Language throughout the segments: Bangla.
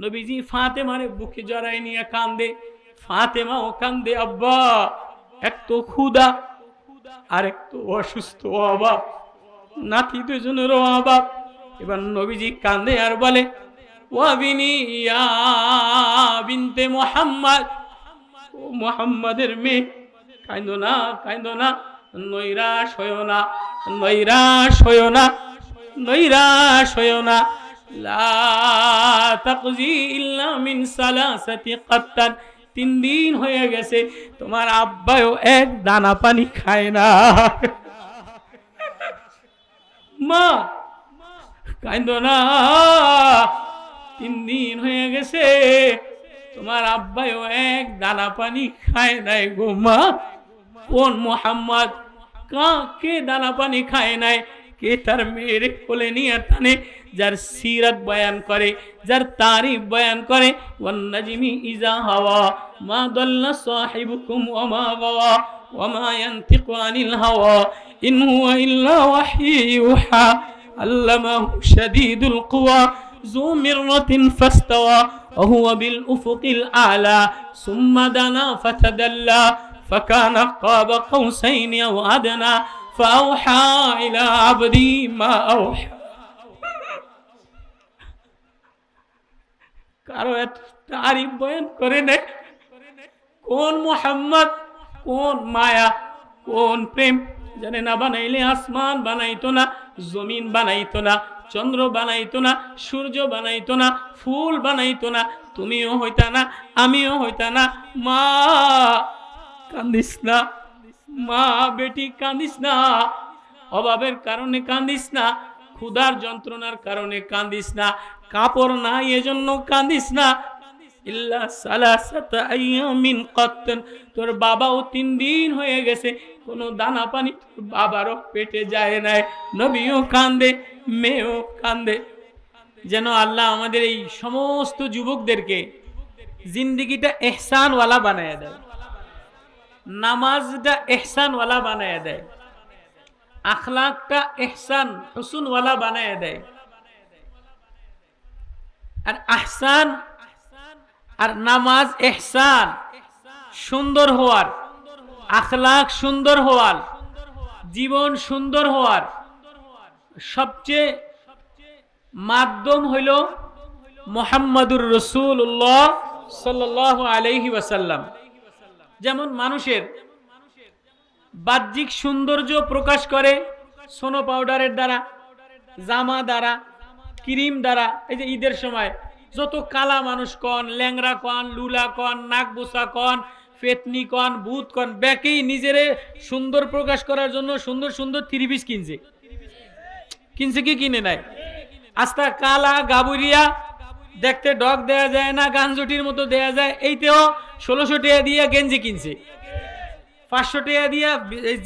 নবীজি ফাতেমারে বুকে জড়াই নিয়ে কান্দে। ফাতেমাও কান্দে, আব্বা, এক তো ক্ষুদা আর এক তো অসুস্থ অভাব। নাতি দুজনেরও অভাব। এবার নবীজি কান্দে আর বলে বিনতে মোহাম্মদ। ও মোহাম্মদের মেয়ে, কাইন্দো না কাইন্দো না, নৈরাশ হইও না, নৈরাশ হইও না না। লা তাকজি ইল্লা মিন সালাসাতি কাত্তান। তিন দিন হয়ে গেছে, তোমার আব্বাও এক দানা পানি খায় না। মা, কাইন্দো না। তিন দিন হয়ে গেছে, তোমার আব্বাইও এক দানা পানি খায় নাই গো মা। কোন মোহাম্মদ, কা, কে দানা পানি খায় নাই? কে তার মেয়ের কোলে নিয়ে টানে যার সিরাত বয়ান করে যার তারিফ বয়ান করে ওয়ান্নাজিমি ইজা হাওয়া মা দল্লা সাহিবুকুম ওয়া মা গাওয়া ওয়া মা ইয়ানতিকু আনিল হাওয়া ইন হুয়া ইল্লা ওয়াহয়ু ইউহা আল্লামাহু শাদীদুল কুওয়া ذو مرة فاستوى وهو بالأفق الأعلى ثم دنا فتدلى فكان قاب قوسين أو أدنى فأوحى إلى عبدي ما أوحى কারো এত তারিফ বয়ান করে নে কোন মোহাম্মদ কোন মায়া কোন প্রেম জানে না বানাইলে আসমান বানাইতো না জমিন বানাইতো না চন্দ্র বানাইতো না সূর্য বানাইতো না ফুল বানাইতো না তুমিও হইতা না আমিও হইতা না মা কান্দিস না মা, বেটি কান্দিস না। অভাবের কারণে কান্দিস না। ক্ষুধার যন্ত্রণার কারণে কান্দিস না। কাপড় নাই, এজন্য কান্দিস না। ইল্লা সালাসাতা আইয়ামিন কত্তন। তোর বাবাও তিন দিন হয়ে গেছে। কোনো দানা পানি তোর বাবারও পেটে যায় নাই। নবীও কান্দে, মেয়েও কান্দে। যেন আল্লাহ আমাদের এই সমস্ত যুবকদেরকে জিন্দিগিটা এহসানওয়ালা বানায় দেয়। নামাজটা এহসানওয়ালা বানায় দেয়। আখলাকটা এহসান হুসুনওয়ালা বানায় দেয়। আর আহসান আর নামাজ এহসান সুন্দর হওয়ার, আখলাক সুন্দর হওয়ার, জীবন সুন্দর হওয়ার সবচেয়ে মাধ্যম হইল মোহাম্মদুর রসুল্লাহ সাল্লাহ আলহি ওয়াসাল্লাম। যেমন মানুষের বাহ্যিক সৌন্দর্য প্রকাশ করে সোনো পাউডারের দ্বারা, জামা দ্বারা, ক্রিম দ্বারা, এই যে ঈদের সময় যত কালা মানুষ কন ল্যাংরা কন, লুলা কন নাক বোসা কন, ফেতনি কন, ভূত কন, ব্যাকেই নিজেরে সুন্দর প্রকাশ করার জন্য সুন্দর সুন্দর থ্রি পিস কিনছে। কিনছে কি কিনে নাই? আস্তা কালা গাবুরিয়া দেখতে ডগ দেয়া যায় না গাঞ্জটির মতো দেয়া যায়। এইতেও ষোলোশো টাকা দিয়ে গেঞ্জি কিনছে। পাঁচশো টাকা দিয়া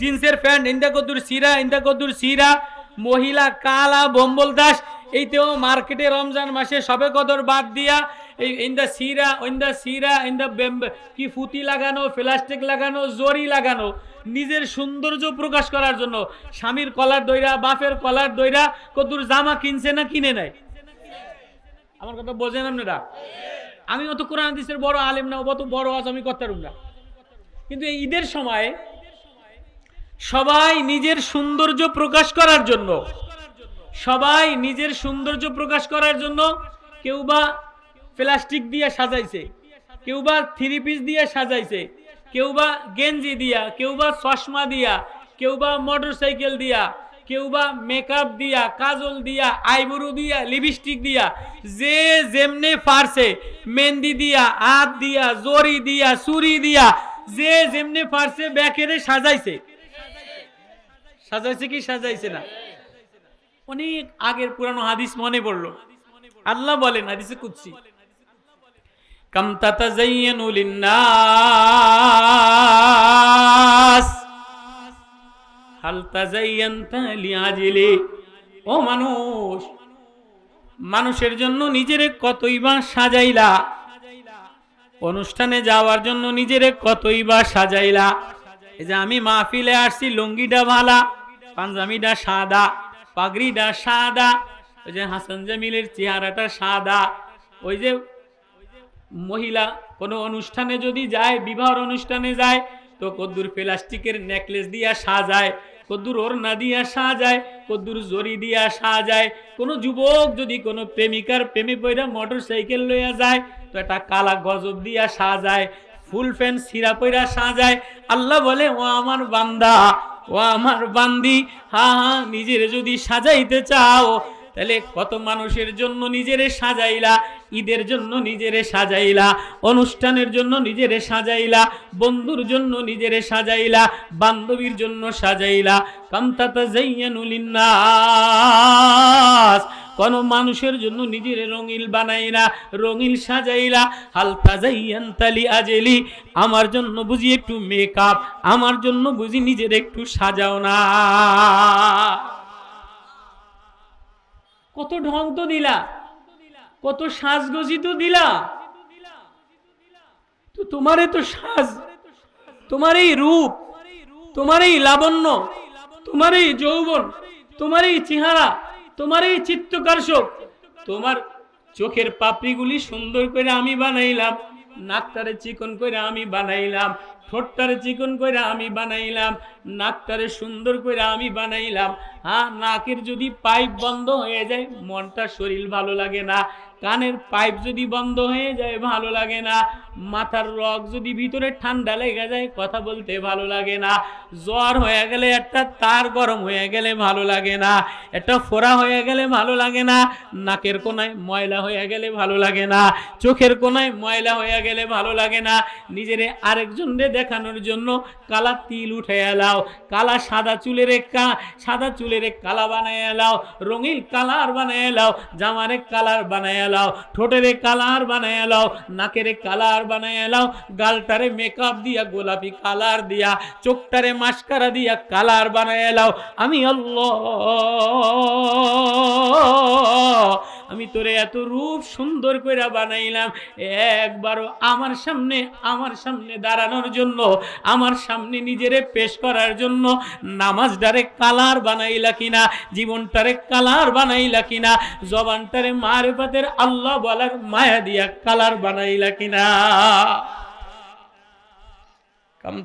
জিন্সের প্যান্ট, ইন্দা কদ্দুর সিরা ইন্দা কদ্দুর সিরা মহিলা কালা, বম্বল দাস, এইতেও মার্কেটে রমজান মাসে সবে কদর বাদ দিয়া এই ইন্দা সিরা ইন্দা সিরা ইন্দা কি ফুতি লাগানো, প্লাস্টিক লাগানো, জরি লাগানো, নিজের সৌন্দর্য প্রকাশ করার জন্য স্বামীর কলার দইরা, বাপের কলার দইরা কদ্দুর জামা কিনছে না, কিনে নাই। আমার কথা বোঝেন আপনারা? আমি অত কোরআন হাদিসের বড় আলেম না অত বড় আজ আমি করতারুম না। কিন্তু এই ঈদের সময় সবাই নিজের সৌন্দর্য প্রকাশ করার জন্য, সবাই নিজের সৌন্দর্য প্রকাশ করার জন্য কেউ বা প্লাস্টিক দিয়ে সাজাইছে, কেউ বা থ্রি পিস দিয়ে সাজাইছে, কেউ বা গেঞ্জি দিয়া, কেউ বা চশমা দিয়া, কেউ বা মোটর সাইকেল দিয়া কেউ বা মেকআপ দিয়া, কাজল দিয়া আইবুরু দিয়া লিপস্টিক দিয়া, যে যেমনে পারছে, মেহেন্দি দিয়া, হাত দিয়া জরি দিয়া চুরি দিয়া, যে যেমনে পারছে ব্যাকেরে সাজাইছে। সাজাইছে কি সাজাইছে না? অনেক আগের পুরানো হাদিস মনে পড়ল। আল্লাহ বলেন হাদিসে কুচ্ছি কাম তাতাজাইয়ানু লিন্নাস। ও মানুষ, মানুষের জন্য নিজের কতই বা সাজাইলা? অনুষ্ঠানে যাওয়ার জন্য নিজেরে কতই বা সাজাইলা? এই যে আমি মাহফিলে আসছি, লুঙ্গিটা ভালা পাঞ্জামিটা সাদা, পাগড়িটা সাদা, ওই যে হাসান জামিলের চেহারাটা সাদা। ওই যে মহিলা কোনো অনুষ্ঠানে যদি যায় বিবাহ অনুষ্ঠানে যায়, তো কদ্দুর প্লাস্টিকের নেকলেস দিয়া সাজায়। কদ্দুর ওর না দিয়া সাজায়, কদ্দুর জরি দিয়া সাজায়। কোনো যুবক যদি কোনো প্রেমিকার প্রেমে পইরা মোটর সাইকেল লইয়া যায়, তো একটা কালা গজব দিয়া সাজায়, ফুল ফ্যান সিরা পইরা সাজায়। আল্লাহ বলে, ও আমার বান্দা, ও আমার বান্দি, হা হা, নিজের যদি সাজাইতে চাও তাহলে কত মানুষের জন্য নিজেরে সাজাইলা, ঈদের জন্য নিজেরে সাজাইলা, অনুষ্ঠানের জন্য নিজেরে সাজাইলা, বন্ধুর জন্য নিজেরে সাজাইলা, বান্ধবীর জন্য সাজাইলা। কামতাতা জাইয়ানুলিন্নাস কোন মানুষের জন্য নিজের রঙিল বানাইলা, রঙিল সাজাইলা। হালকা যাইয়ান তালি আজেলি। আমার জন্য বুঝি একটু মেকআপ আমার জন্য বুঝি নিজের একটু সাজাও না। কত ঢং তো দিলা। কত সাজগজি তো দিলা। তো তোমার তো সাজ তোমার এই রূপ তোমার এই লাবণ্য তোমার এই যৌবন তোমার এই চেহারা তোমার এই চিত্তকর্ষক, তোমার চোখের পাপড়িগুলি সুন্দর করে আমি বানাইলাম। নাকটারে চিকন করে আমি বানাইলাম, ঠোঁটটারে চিকন করে আমি বানাইলাম, নাকটারে সুন্দর করে আমি বানাইলাম। হ্যাঁ নাকের যদি পাইপ বন্ধ হয়ে যায়, মনটা শরীর ভালো লাগে না। কানের পাইপ যদি বন্ধ হয়ে যায়, ভালো লাগে না। মাথার রগ যদি ভিতরে ঠান্ডা লেগে যায়, কথা বলতে ভালো লাগে না। জ্বর হয়ে গেলে একটা, তার গরম হয়ে গেলে ভালো লাগে না। একটা ফোড়া হয়ে গেলে ভালো লাগে না। নাকের কোনায় ময়লা হয়ে গেলে ভালো লাগে না। চোখের কোনায় ময়লা হয়ে গেলে ভালো লাগে না। নিজেরে আরেকজনরে দেখানোর জন্য কালা তিল উঠে এলাও। কালা সাদা চুলের কা, সাদা চুলের কালা বানায় এলাও। রঙিন কালার বানায় এলাও। জামারে কালার বানায় এলাও ঠোঁটের কালার বানায় এলাও নাকের কালার বানায় এলাও গালটারে মেকআপ দিয়া, গোলাপি কালার দিয়া, চোখটারে মাস্কারা দিয়া কালার বানায় এলাও আমি আল্লাহ আমি তোরে এত রূপ সুন্দর করে বানাইলাম, একবারও আমার সামনে আমার সামনে দাঁড়ানোর জন্য, আমার সামনে নিজেরে পেশ করার জন্য নামাজটারে কালার বানাইলা কিনা, জীবনটারে কালার বানাইলা কিনা, জবানটারে মারেফাতের আল্লাহ বলার মায়া দিয়া কালার বানাইলা কিনা। কাম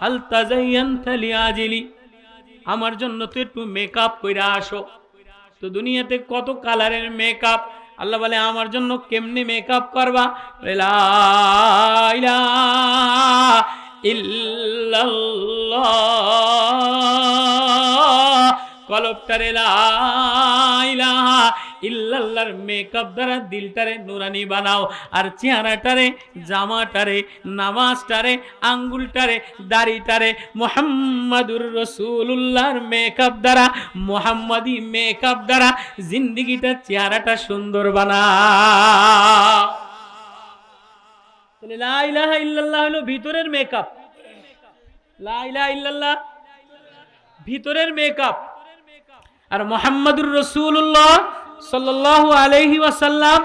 হাল তাজাইয়ানতা লিআজিলি। আমার জন্য তো একটু মেকআপ কইরা আসো। তো দুনিয়াতে কত কালারের মেকআপ আল্লাহ বলে, আমার জন্য কেমনি মেকআপ করবা? ইল্লাল্লাহ। কলবটারে লা ইলাহা ইল্লাল্লাহর মেকআপ দ্বারা দিলটারে নুরানি বানাও। আর চেহারাটারে, জামাটারে, নামাজটারে, আঙ্গুলটারে, দাড়িটারে মোহাম্মদুর রসুল্লাহর মেকআপ দ্বারা, মোহাম্মদি মেকআপ দ্বারা জিন্দিগিটা, চেহারাটা সুন্দর বানাও তাহলে লা ইলাহা ইল্লাল্লাহ হলো ভিতরের মেকআপ লা ইল্লাল্লাহ ভিতরের মেকআপ আর মোহাম্মদুর রসুল্লাহ সাল্লাহ আলহি ওয়াসাল্লাম,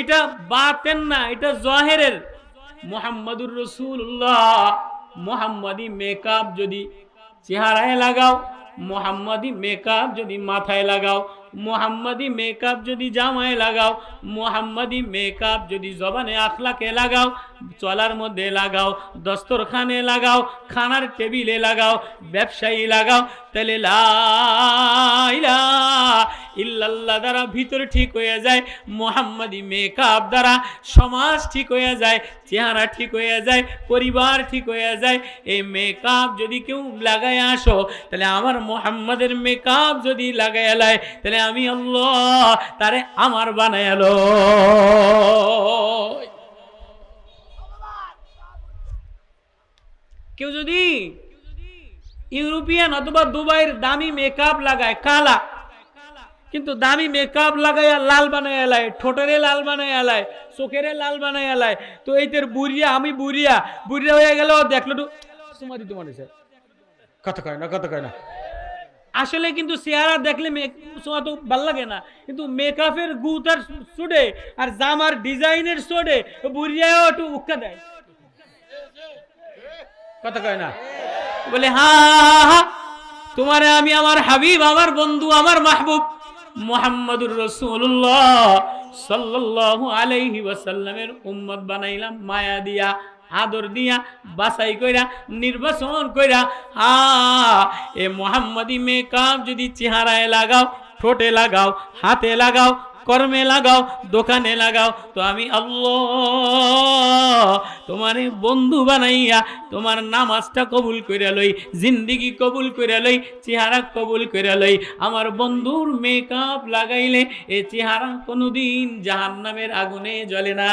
এটা বাতেন না, এটা জহেরের। মোহাম্মদুর রসুল্লাহ, মোহাম্মদী মেকআপ যদি চেহারায় লাগাও, মোহাম্মদী মেকআপ যদি মাথায় লাগাও মোহাম্মদি মেকআপ যদি জামায় লাগাও, মোহাম্মদী মেকআপ যদি জবানে আখলাকে লাগাও, চলার মধ্যে লাগাও, দস্তরখানে লাগাও, খানার টেবিলে লাগাও, ব্যবসায়ী লাগাও, তাহলে লা ইল্লাল্লাহ দ্বারা ভিতরে ঠিক হয়ে যায়, মোহাম্মদি মেকআপ দ্বারা সমাজ ঠিক হয়ে যায়, চেহারা ঠিক হয়ে যায়, পরিবার ঠিক হয়ে যায়। এই মেকআপ যদি কেউ লাগায় আসো, তাহলে আমার মোহাম্মদের মেকআপ যদি লাগাই এলায় তাহলে আমি আল্লাহ তারে আমার বানায়ালো কেউ যদি ইউরোপিয়ান অথবা দুবাইয়ের দামি মেকআপ লাগায়, কালা কিন্তু দামি মেকআপ লাগাইয়া লাল বানাই এলায় ঠোঁটেরে লাল বানাই এলায় চোখেরে লাল বানাই এলায় তো এইটার বুড়িয়া আমি বুড়িয়া বুড়িয়া হয়ে গেল দেখল তো তোমারই তোমার কথা কয় না কথা কয় না। আসলে কিন্তু চেহারা দেখলে সোয়া তো ভালো লাগে না কিন্তু মেকআপের গু তার চুড়ে আর জামার ডিজাইনের চোড়ে বুড়িয়াও একটু উক্কা দেয়। কথা কয় না। বলে হা হা তোমারে আমি আমার হাবিব আমার বন্ধু আমার মাহবুব মোহাম্মদুর রসুল্লাহ সাল্লাহ আলাইহি ওয়াসাল্লামের উম্মত বানাইলাম, মায়া দিয়া, আদর দিয়া বাসাই কইরা, নির্বাচন কইরা। আ, এ মোহাম্মদী মেকআপ যদি চেহারায় লাগাও, ঠোঁটে লাগাও, হাতে লাগাও কর্মে লাগাও, দোকানে লাগাও। তো আমি আল্লাহ তোমার বন্ধু বানাইয়া তোমার নামাজটা কবুল করে লই, জিন্দিগি কবুল করে লই, চেহারা কবুল করে লই। আমার বন্ধুর মেকআপ লাগাইলে এ চেহারা কোনোদিন জাহান্নামের আগুনে জ্বলে না।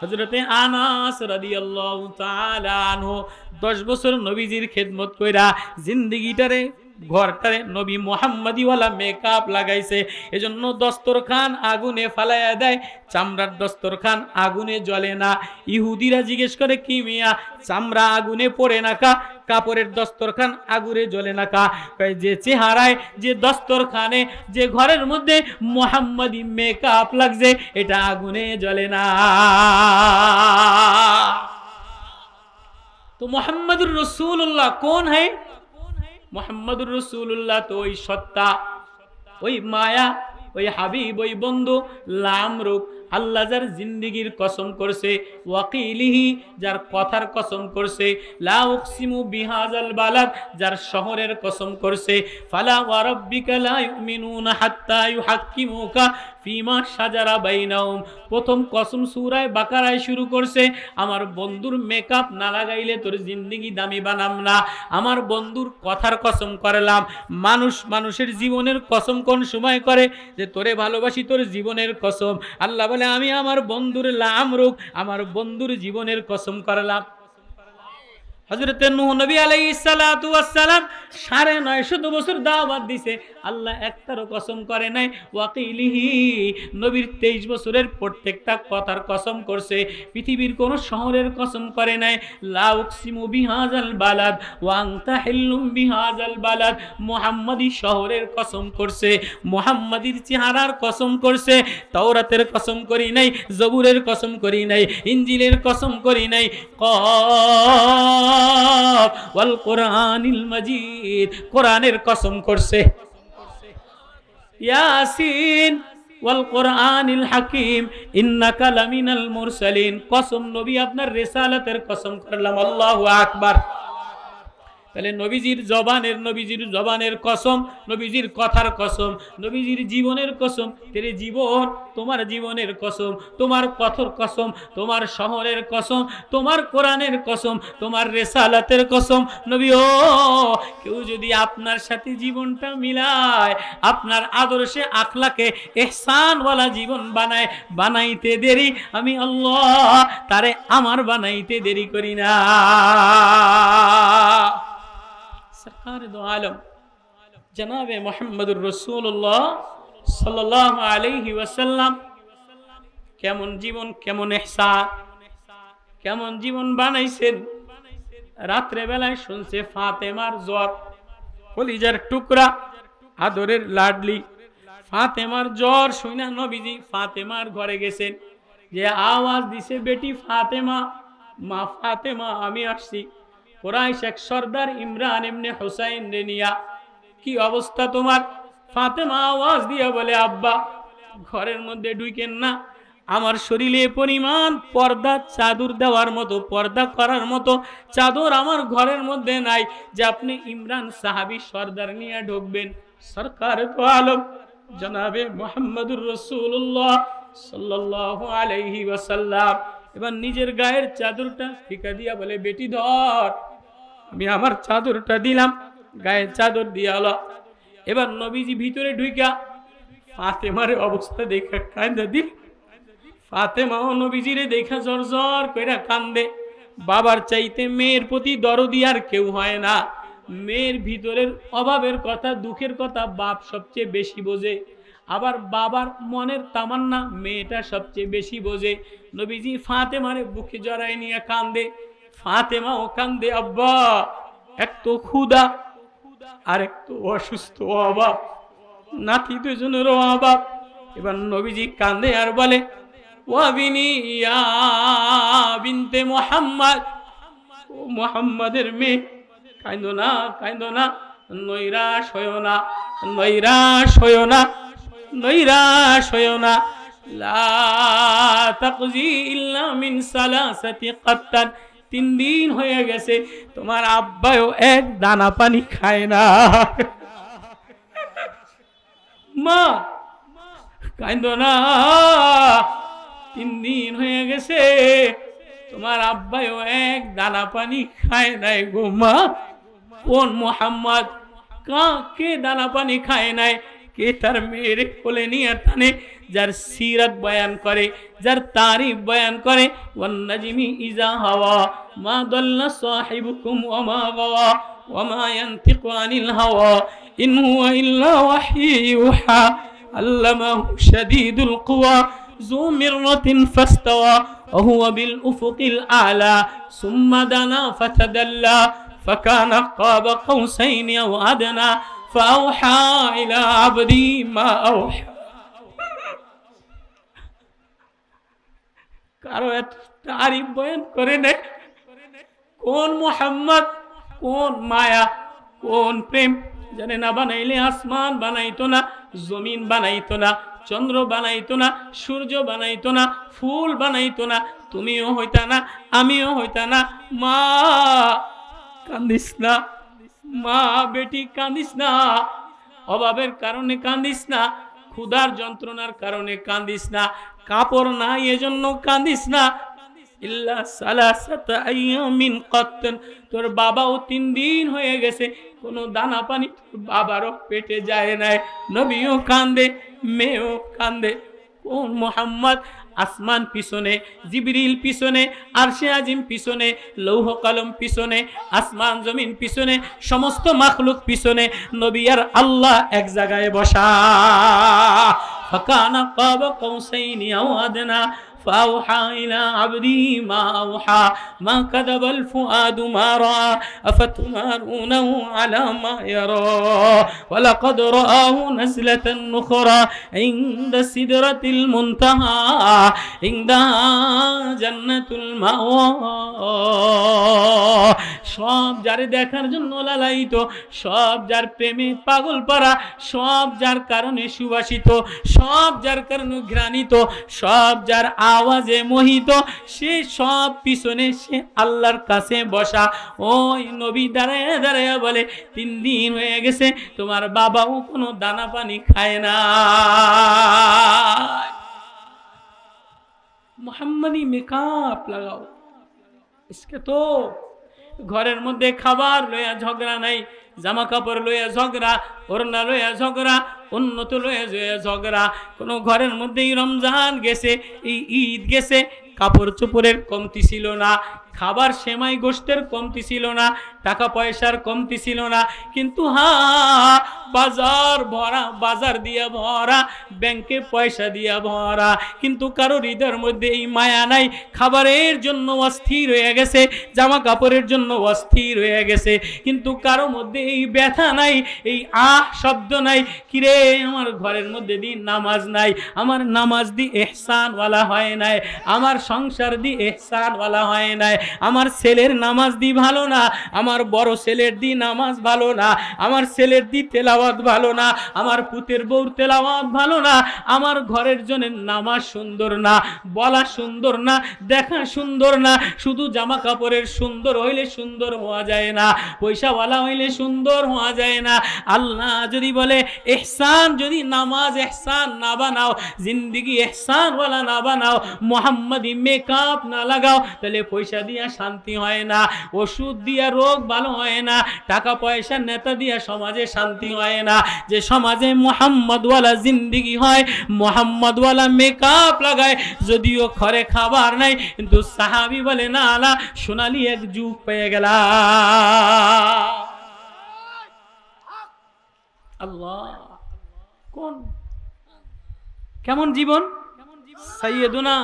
হজরতে আনাস রাদিয়াল্লাহু তাআলা আনহু 10 বছর নবীজির খেদমত কইরা জিন্দিগিটারে ঘরটারে নবী মোহাম্মদিওয়ালা মেকআপ লাগাইছে। এজন্য দস্তরখান আগুনে ফালাইয়া দেয়। চামড়ার দস্তরখান আগুনে জ্বলে না। ইহুদিরা জিজ্ঞেস করে, কি মিয়া, চামড়া আগুনে পড়ে না কা? কাপড়ের দস্তরখান আগুনে জ্বলে না কা? যে চেহারায়, যে দস্তরখানে, যে ঘরের মধ্যে মোহাম্মদি মেকআপ লাগছে, এটা আগুনে জ্বলে না। তো মোহাম্মদুর রসুল্লাহ কোন হ্যাঁ মোহাম্মদুর রসুল্লাহ তো ওই সত্তা, ওই মায়া, ওই হাবিব, ওই বন্ধু, লামরূপ আল্লাহ যার জিন্দিগির কসম করছে, ওয়াকিলিহি যার কথার কসম করছে, লা উকসিমু বিহাজাল বালাদ যার শহরের কসম করছে, ফালা ওয়ারাব্বিকা লা ইউমিনুনা হাত্তা ইউহাক্কিমুকা ফিমা সাজারা বাইনাহুম প্রথম কসম সূরায় বাকারায় শুরু করছে, আমার বন্ধুর মেকআপ না লাগাইলে তোর জিন্দিগি দামি বানাম না। আমার বন্ধুর কথার কসম করলাম। মানুষ মানুষের জীবনের কসম কোন সময় করে? যে তোরে ভালোবাসি তোর জীবনের কসম। আল্লাহ বলে, আমি আমার বন্ধুর লামরুক আমার বন্ধুর জীবনের কসম করলাম। হজরতে নূহ নবী ওয়াস সালাম সাড়ে নয়শত বছর দাওয়াত দিছে। আল্লাহ একটারও কসম করে নাই। ওয়াকিলিহি, নবীর তেইশ বছরের প্রত্যেকটা কথার কসম করছে। পৃথিবীর কোন শহরের কসম করে নাই। লাউকসিমু বিহাজাল বালাদ ওয়াংতা হিল্লুম বিহাজাল বালাদ। মোহাম্মদী শহরের কসম করছে। মোহাম্মদীর চেহারার কসম করছে। তাওরাতের কসম করি নাই। জবুরের কসম করি নাই। ইঞ্জিলের কসম করি নাই। কফ ওয়াল কোরআনিল মাজিদ। কোরআনের কসম করছে। ইয়াসিন। ওয়াল কোরআনিল হাকিম। ইন্নাকা লামিনাল মুরসালিন। কসম নবী আপনার রিসালাতের কসম করলাম। আল্লাহু আকবার। তাহলে নবীজির জবানের নবীজির জবানের কসম, নবীজির কথার কসম, নবীজির জীবনের কসম, তেরে জীবন তোমার জীবনের কসম, তোমার কথর কসম, তোমার শহরের কসম, তোমার কোরআনের কসম, তোমার রেসালাতের কসম। নবী ও, কেউ যদি আপনার সাথে জীবনটা মিলায়, আপনার আদর্শে, আখলাকে এহসানওয়ালা জীবন বানায়, বানাইতে দেরি, আমি আল্লাহ তারে আমার বানাইতে দেরি করি না। সরকার আলম জনাবে মোহাম্মদুর রসুল্লাহ সাল্লাহ আলাইহি ওয়াসাল্লাম কেমন জীবন কেমন এহসা কেমন জীবন বানাইছেন রাত্রে বেলায় শুনছে ফাতেমার জ্বর কলিজার টুকরা আদরের লাডলি ফাতেমার জ্বর শুনা নবীজি ফাতেমার ঘরে গেছেন যে আওয়াজ দিছে বেটি ফাতেমা মা ফাতেমা আমি আসছি কোরাইশ এক সর্দার ইমরান এমনি হোসাইন রেনিয়া কি অবস্থা তোমার? ফাতেমা আওয়াজ দিয়ে বলে, আব্বা, ঘরের মধ্যে ঢুকেন না। আমার শরীরে পরিমাণ পর্দা, চাদর দেওয়ার মতো, পর্দা করার মতো চাদর আমার ঘরের মধ্যে নাই, যে আপনি ইমরান সাহাবি সর্দার নিয়ে ঢুকবেন। সরকার তো আলম, জনাবে মোহাম্মদুর রসুল্লাহ সাল্লাহ আলাইহি ওয়াসাল্লাম। এবার নিজের গায়ের চাদরটা ফিকা দিয়া বলে, বেটি ধর। আমি আমার চাদরটা দিলাম গায়ের চাদর দিয়া এবার নবীজি ভিতরে ঢুইকা, ফাতেমার অবস্থা দেখা কান্দা দিল। ফাতেমা ও নবীজিরে দেখা জর জর কইরা কান্দে। বাবার চাইতে মেয়ের প্রতি দরদি আর কেউ হয় না। মেয়ের ভিতরের অভাবের কথা, দুঃখের কথা বাপ সবচেয়ে বেশি বোঝে। আবার বাবার মনের তামান্না মেয়েটা সবচেয়ে বেশি বোঝে। নবীজি ফাতেমারে বুকে জড়াই নিয়ে কান্দে। ফাতেমা ও কান্দে, আব্বা, এক তো ক্ষুদা আর এক তো অসুস্থ অভাব। নাতি দুজনেরও অভাব। এবার নবীজি কান্দে আর বলে বিনতে মোহাম্মদ। ও মোহাম্মদের মেয়ে, কাইন্দো না কাইন্দো না নৈরাশ হইও না নৈরাশ হইও না নৈরাশ হইও না। লা তাকজি ইল্লা মিন সালাসাতি কাত্তান। তিন দিন হয়ে গেছে, তোমার আব্বাও এক দানা পানি খায় না। মা কাইন্দ না। তিন দিন হয়ে গেছে, তোমার আব্বাইও এক দানা পানি খায় নাই গো মা। কোন মোহাম্মদ কে দানা পানি খায় নাই, কে তার মেয়ের কোলে নিয়ে টানে যার সিরত বয়ান করে যার তারিফ বয়ান করে ওয়ান্নাজিমি ইজা হাওয়া মা দল্লা সাহিবুকুম ওয়া মা গাওয়া ওয়া মা ইয়ানতিকু আনিল হাওয়া ইন হুয়া ইল্লা ওয়াহী ইউহা علمه شديد القوى ذو مرة فاستوى وهو بالأفق الأعلى ثم دنا فتدلى فكان قاب قوسين أو أدنى فأوحى إلى عبدي ما أوحى কারও তারিফ বয়ান করে নেই কোন মোহাম্মদ, কোন মায়া, কোন প্রেম, জানে না বানাইলে আসমান বানাইতো না, জমিন বানাইতো না, চন্দ্র বানাইতো না, সূর্য বানাইতো না, ফুল বানাইতো না, তুমিও হইতা না, আমিও হইতা না। মা, কান্দিস না। মা, বেটি, কান্দিস না। অভাবের কারণে কান্দিস না, ক্ষুধার যন্ত্রণার কারণে কান্দিস না। কাপড় না, এজন্য কাঁদিস না। ইল্লা সালাসাতা আইয়ামিন কাত্তান। তোর বাবাও তিন দিন হয়ে গেছে, কোনো দানা পানি তোর বাবারও পেটে যায় নাই। নবীও কান্দে, মেয়েও কান্দে। কোন মোহাম্মদ আসমান পিছনে, জিবরিল পিছনে, আরশে আজিম পিছনে, লৌহ কলম পিছনে, আসমান জমিন পিছনে, সমস্ত মাখলুক পিছনে, নবী আর আল্লাহ এক জায়গায় বসা। ফকানা পাব কৌসাইনি আও আদনা فأوحى إلى عبدي ما أوحى ما كذب الفؤاد ما رأى أفتمارونه على ما يرى ولقد رآه نزلة أخرى عند سدرة المنتهى عندها جنة المأوى সব যারে দেখার জন্য লালায়িত সব যার প্রেমে পাগল পারা সব যার কারণে সুবাসিত সব যার কারণে ঘ্রাণিত সব যার আওয়াজে মোহিত, সে সব পিছনে সে আল্লাহর কাছে বসা। ওই নবী দাঁড়ায় দাঁড়ায় বলে, তিন দিন হয়ে গেছে, তোমার বাবাও কোনো দানা পানি খায় না। মোহাম্মদী মেকআপ লাগাও। ইসকে তো ঘরের মধ্যে খাবার লইয়া ঝগড়া নাই জামা কাপড় লইয়া ঝগড়া ওরনা লইয়া ঝগড়া উন্নত লইয়া ঝগড়া, কোনো ঘরের মধ্যেই রমজান গেছে, এই ঈদ গেছে, কাপড় চোপড়ের কমতি ছিল না, খাবার সেমাই গোষ্ঠের কমতি ছিল না, টাকা পয়সার কমতি ছিল না, কিন্তু হা, বাজার ভরা, বাজার দিয়া ভরা, ব্যাংকে পয়সা দিয়া ভরা, কিন্তু কারও হৃদয়ের মধ্যে এই মায়া নাই, খাবারের জন্য অস্থির হয়ে গেছে জামা কাপড়ের জন্য অস্থির হয়ে গেছে, কিন্তু কারও মধ্যে এই ব্যথা নাই, এই আহ শব্দ নাই, কিরে আমার ঘরের মধ্যে দি নামাজ নাই, আমার নামাজ দি এহসানওয়ালা হয় নাই, আমার সংসার দি এহসানওয়ালা হয় নাই, আমার ছেলের নামাজ দি ভালো না, আমার বড় ছেলের দি নামাজ ভালো না, আমার ছেলের দি তেলাওয়াত ভালো না, আমার পুতের বউর তেলাওয়াত ভালো না, আমার ঘরের জন্য নামাজ সুন্দর না, বলা সুন্দর না, দেখা সুন্দর না, শুধু জামা কাপড়ের সুন্দর হইলে সুন্দর হওয়া যায় না, পয়সাওয়ালা হইলে সুন্দর হওয়া যায় না, আল্লাহ যদি বলে, এহসান যদি নামাজ এহসান না বানাও, জিন্দিগি এহসানওয়ালা না বানাও, মোহাম্মদি মেকআপ না লাগাও, তাহলে পয়সা দিয়া শান্তি হয় না, ওষুধ দিয়া রোগ ভালো হয় না, টাকা পয়সা নেতা দিয়া সমাজে শান্তি হয় না। যে সমাজে মোহাম্মদওয়ালা জিন্দিগি হয় মোহাম্মদওয়ালা মেকআপ লাগায়, যদিও ঘরে খাবার নাই, কিন্তু সাহাবি বলে, না আলা সোনালি এক যুগ পেয়ে গেলা। আল্লাহ। কোন? কেমন জীবন? সৈয়দুনা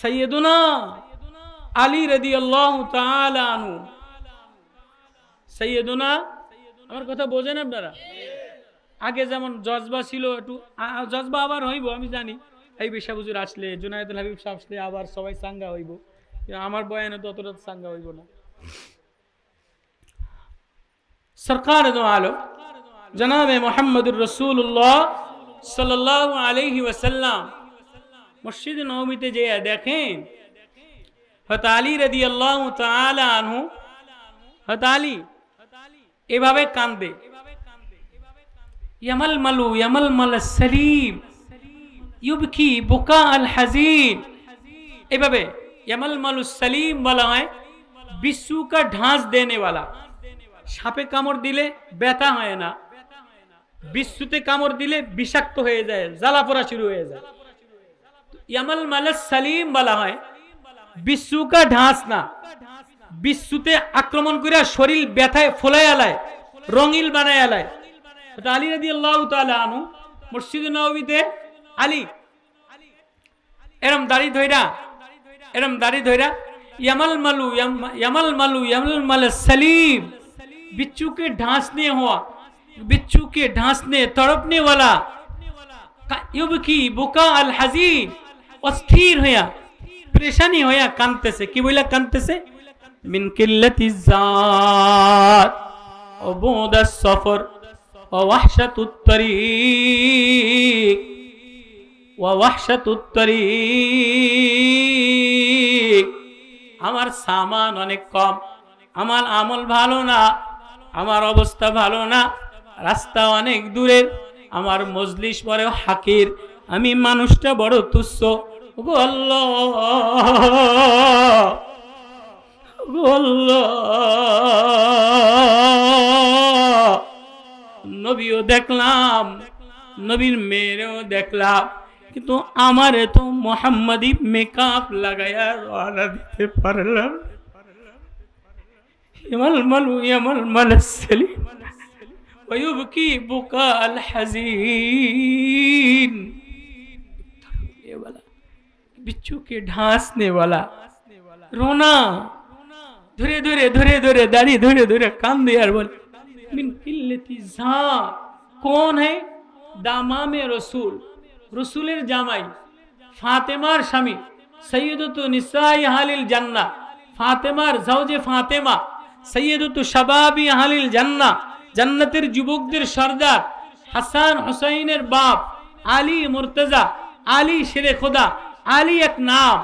সৈয়দুনা আলী আল্লাহ আনু আমার কথা বোঝেন আপনারা? আগে যেমন জজবা ছিল, একটু জজবা আবার হইব, আমি জানি। এই বেশা বুজুর আসলে, জুনায়দুল হাবিব সাহেব আসলে আবার সবাই সাঙ্গা হইব। আমার বয়ানে তো অতটা সাঙ্গা হইব না। সরকার দো আলো জনাবে মোহাম্মদুর রসুল্লাহ সাল্লাহ আলহি ওসাল্লাম মসজিদ নবীতে যে দেখেন হত আলী রদি আল্লাহ আনহু হত আলী এভাবে কান্দে ইয়ামাল মালু ইয়ামাল মাল সলিম ইউবকি বুকা আল হাজিন এভাবে ইয়ামাল মালু সলিম বলা হয় বিশ্বু কা ঢাঁস দেনে वाला। সাপে কামড় দিলে ব্যথা হয় না বিশ্বতে কামড় দিলে বিষাক্ত হয়ে যায় জ্বালা পড়া শুরু হয়ে যায়। ইয়ামাল মালাস সালিম বলা হয় বিশ্বকা ঢাঁস না। বিশ্বতে আক্রমণ করিয়া শরীর ব্যথায় ফোলাই আলায়, রঙিল বানায় আলায়। আলী রাদি আল্লাহ আনু মসজিদ নবীতে আলী, এরম দাড়ি ধৈরা এরম দাড়ি ধৈরা ইয়ামাল মালু ইয়ামাল মালু, ইয়ামাল সালিম বিচ্ছুকে ঢাঁস নিয়ে হওয়া। बिच्छू के ढांसने तड़पने वाला युब की बुका अल हजीन অস্থির হইয়া পরেশানি হইয়া কানতেছে কি বইলা কানতেছে মিন কিল্লাতি জাত ও বুদা সফর ও ওয়াহশাতুত তরিক ওয়া ওয়াহশাতুত তরিক আমার সামান অনেক কম আমার আমল ভালো না আমার অবস্থা ভালো না রাস্তা অনেক দূরের। আমার মজলিস পরে হাকির। আমি মানুষটা বড় তুচ্ছ। গো আল্লাহ। নবীও দেখলাম, নবীর মেয়েরও দেখলাম। কিন্তু আমার তো মোহাম্মদী মেকআপ লাগাইয়া দিতে পারলাম ইমাল মালু, ইয়ামাল মালাসলি वयुबकी बुका अल हजीन वाला बिच्छू के ढांसने वाला रोना ধরে ধরে ধরে ধরে দাঁড়িয়ে ধরে ধরে কান্দে আর বলে মিন কিল্লতি ঝা কোন হে দামামে রসুল রসুলের জামাই ফাতেমার স্বামী সৈয়দত নিসাই হালিল জান্না ফাতেমার জাওজে ফাতেমা সৈয়দত শাবাবি হালিল জান্না জান্নাতের যুবকদের সর্দার হাসান হুসাইনের বাপ আলী মুর্তজা, আলী শেরে খোদা, আলী এক নাম,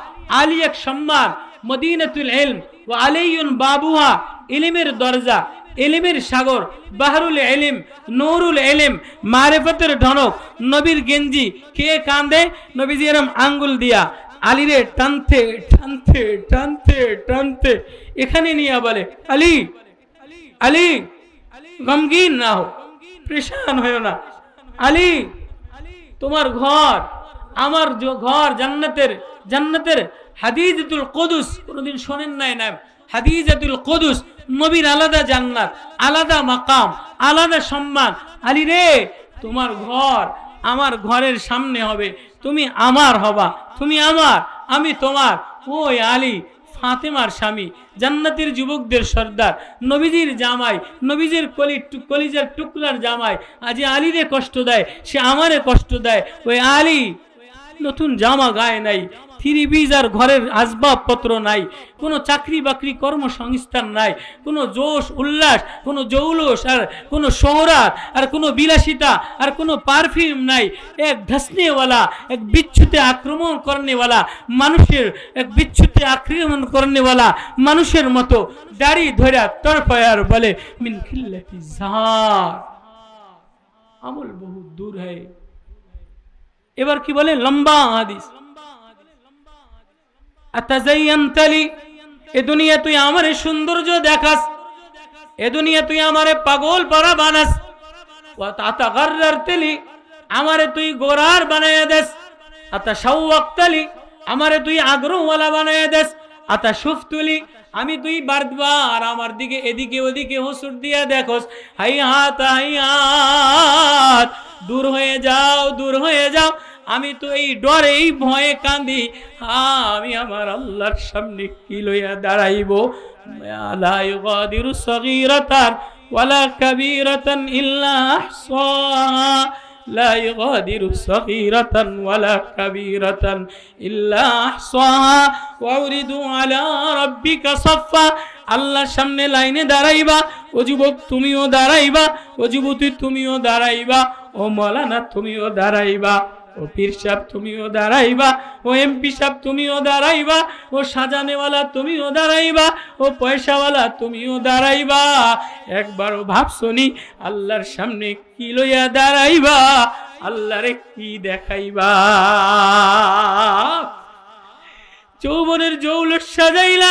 আলী এক সম্মান, মদিনাতুল ইলম ও আলিউন বাবুহা, ইলিমের দরজা এলিমের সাগর, বাহরুল এলিম নূরুল এলিম মারেফতের ঢনক, নবীর গেঞ্জি, কে কান্দে নবীজি আঙ্গুল দিয়া আলিরে টানতে টানতে টানতে টানতে, এখানে নিয়ে বলে, আলী আলী গমগিন না হো পরেশান হয়েও না। আলী, তোমার ঘর, আমার ঘর জান্নাতের জান্নাতের হাদিজাতুল কুদুস, কোনোদিন শোনেন নাই নাম হাদিজাতুল কুদুস, নবীর আলাদা জান্নাত, আলাদা মাকাম, আলাদা সম্মান। আলী রে, তোমার ঘর আমার ঘরের সামনে হবে। তুমি আমার হবা, তুমি আমার, আমি তোমার। ওই আলী ফাতেমার স্বামী, জান্নাতির যুবকদের সর্দার, নবীজির জামাই, নবীজির কলি কলিজার টুকরার জামাই, আজ আলীরে কষ্ট দেয়, সে আমারে কষ্ট দেয়। ওই আলী নতুন জামা গায়ে নাই থ্রি বিজ আর ঘরের আসবাবপত্র নাই, কোনো চাকরি বাকরি কর্মসংস্থান নাই, কোনো জোশ, উল্লাস, কোনো জৌলস আর কোনো শহরাত আর কোনো বিলাসিতা আর কোনো পারফিউম নাই। এক ধসনেওয়ালা এক বিচ্ছুতে আক্রমণ করনেওয়ালা, মানুষের এক বিচ্ছুতে আক্রমণ করনেওয়ালা, মানুষের মতো দাড়ি ধরে তড়পায় আর বলে, মিন খিল্লাতি জার আমল বহু দূর হয় এবার কি বলে? লম্বা হাদিস। এ দুনিয়া তুই আমারে সৌন্দর্য এ দুনিয়া তুই আমারে পাগল পারা বানাস। আমারে তুই গোরার বানায়া দেস। আতা শাওয়াক্তালি আমারে তুই বানায়া দেস। আতা আমি তুই বারবার আমার দিকে, এদিকে, ওদিকে হুসুর দিয়া দেখোস। হাই হাত হাই হাত, দূর হয়ে যাও, দূর হয়ে যাও। আমি তো এই ডরে এই ভয়ে কান্দি হ্যাঁ আমি আমার আল্লাহর সামনে কি লইয়া দাঁড়াইব লা ইউগাদিরু সগীরাতান ওয়ালা কাবীরাতান ইল্লা আহসাহা لا يغادر صغيرة ولا كبيرة إلا أحصاها وأوردوا على ربك صفا আল্লাহর সামনে লাইনে দাঁড়াইবা ও যুবক তুমিও দাঁড়াইবা ও যুবতী তুমিও দাঁড়াইবা ও মৌলানা তুমিও দাঁড়াইবা ও পীর সাহেব তুমিও দাঁড়াইবা, ও এমপি সাহেব তুমিও দাঁড়াইবা, ও সাজানেওয়ালা তুমিও দাঁড়াইবা, ও পয়সাওয়ালা তুমিও দাঁড়াইবা। একবারও ভাবছনি আল্লাহর সামনে কি লইয়া দাঁড়াইবা, আল্লাহরে কি দেখাইবা। যৌবনের জৌলস সাজাইলা,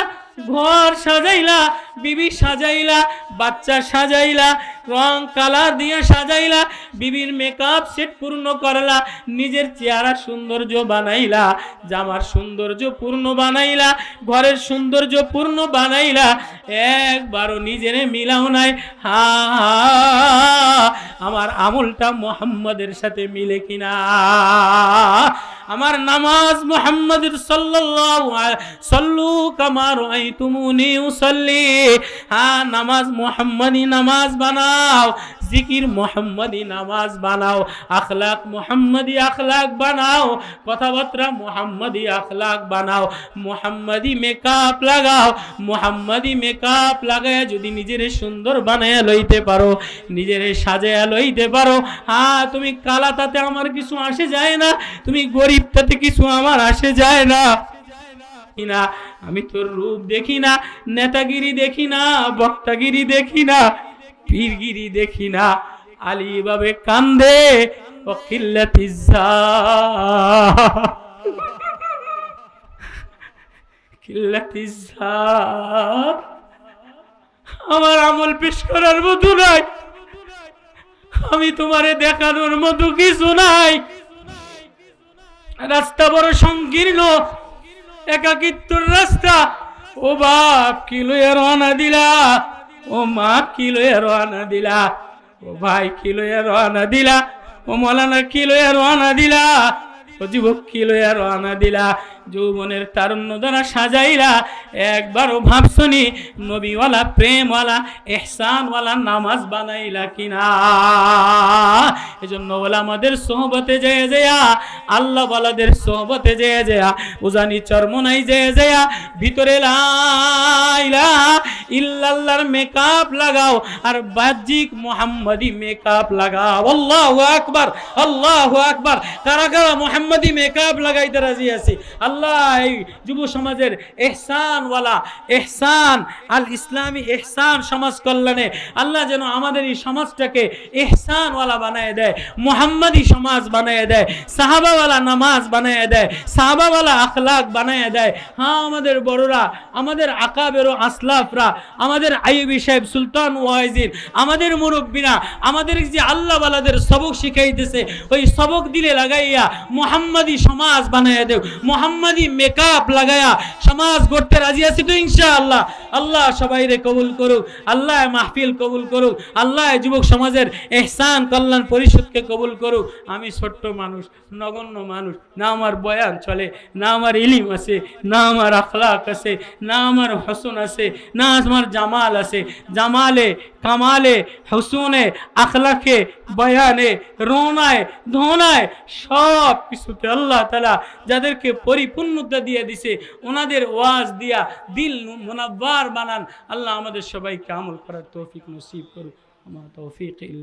ঘর সাজাইলা বিবি সাজাইলা, বাচ্চা সাজাইলা, রং কালার দিয়ে সাজাইলা, বিবির মেকআপ সেট পূর্ণ করলা, নিজের চেহারা সৌন্দর্য বানাইলা, জামার সৌন্দর্য পূর্ণ বানাইলা, ঘরের সৌন্দর্য পূর্ণ বানাইলা, একবারও নিজেরে মিলাও নাই, হা আমার আমলটা মোহাম্মদের সাথে মিলে কিনা? আমার নামাজ মোহাম্মদের সল্লু কামা রাআইতুমুনি উসাল্লি। হ্যাঁ নামাজ মোহাম্মদি নামাজ বানাও। জিকির মোহাম্মদি নামাজ বানাও। আখলাক মোহাম্মদি আখলাক বানাও। কথাবার্তা মোহাম্মদি আখলাক বানাও। মোহাম্মদি মেকআপ লাগাও। মোহাম্মদি মেকআপ লাগায় যদি নিজের সুন্দর বানায় লইতে পারো, নিজের সাজায় লইতে পারো হ্যাঁ তুমি কালা তাতে আমার কিছু আসে যায় না, তুমি গরিব তাতে কিছু আমার আসে যায় না। দেখি না, আমি তোর রূপ দেখি না, নেতাগিরি দেখি না, বক্তাগিরি দেখি না, পীরগিরি দেখি না, আলী বাবে কান্দে আমার আমল পেশ করার মতো নাই। আমি তোমারে দেখানোর মতো কিছু নাই। রাস্তা বড় সংকীর্ণ। একাকিত্বর রাস্তা। ও বাপ, কি লইয়া রওনা দিলা? ও মা, কি লইয়া রওনা দিলা? ও ভাই, কি লইয়া রওনা দিলা? ও মলানা, কি লইয়া রওনা দিলা? ও যুবক, কি লইয়া রওনা দিলা? যৌবনের তারুণ্য দ্বারা সাজাইলা। একবারও ভাবছনি নবীওয়ালা, প্রেমওয়ালা, এহসানওয়ালা নামাজ বানাইলা কিনা? এজন্য বলে আমাদের সোহবতে যেয়ে যেয়া আল্লাহ বলাদের সোহবতে যেয়ে যেয়া, উজানি চরমনাই যেয়ে যেয়া, ভিতরে লাইলা ইল্লাল্লাহর মেকআপ লাগাও, আর বাহ্যিক মোহাম্মদি মেকআপ লাগাও। আল্লাহু আকবার আল্লাহু আকবার। কারা কারা মোহাম্মদি মেকআপ লাগাইতে রাজি আছি। আল্লাহ এই যুব সমাজের এহসানওয়ালা এহসান, আল ইসলামী এহসান সমাজ কল্যাণে আল্লাহ যেন আমাদের এই সমাজটাকে এহসানওয়ালা বানায় দেয়, মোহাম্মদি সমাজ বানায় দেয় সাহাবাওয়ালা নামাজ বানায় দেয় সাহাবাওয়ালা আখলাক বানায় দেয়। হ্যাঁ আমাদের বড়রা, আমাদের আকাবেরও আসলাফরা, আমাদের আইবি সাহেব সুলতান ওয়াইজির, আমাদের মুরব্বীরা, আমাদের যে আল্লাহওয়ালাদের সবক শিখাইতেছে, ওই সবক দিলে লাগাইয়া মোহাম্মদি সমাজ বানাইয়া দেও, মোহাম্মদি মেকআপ লাগাইয়া সমাজ গড়তে রাজি আছি তো ইনশাআল্লাহ। আল্লাহ সবাইরে কবুল করুক, আল্লাহ মাহফিল কবুল করুক, আল্লাহ যুবক সমাজের এহসান, কল্যাণ, পরিষদকে কবুল করুক। আমি ছোট্ট মানুষ, নগণ্য মানুষ, না আমার বয়ান চলে, না আমার ইলিম আছে, না আমার আখলাক আছে, না আমার হসন আছে, না আমার জামাল আছে। জামালে কামালে, হসুনে, আখলাকে, বয়ানে, রোনায়, ধোনায়, সব কিছুতে আল্লাহ তালা যাদেরকে পরিপূর্ণতা দিয়ে দিছে, ওনাদের ওয়াজ দিয়া দিল মোনাব্বার বানান, আল্লাহ আমাদের সবাইকে আমল করার তৌফিক নসিব করুক। আমার তৌফিক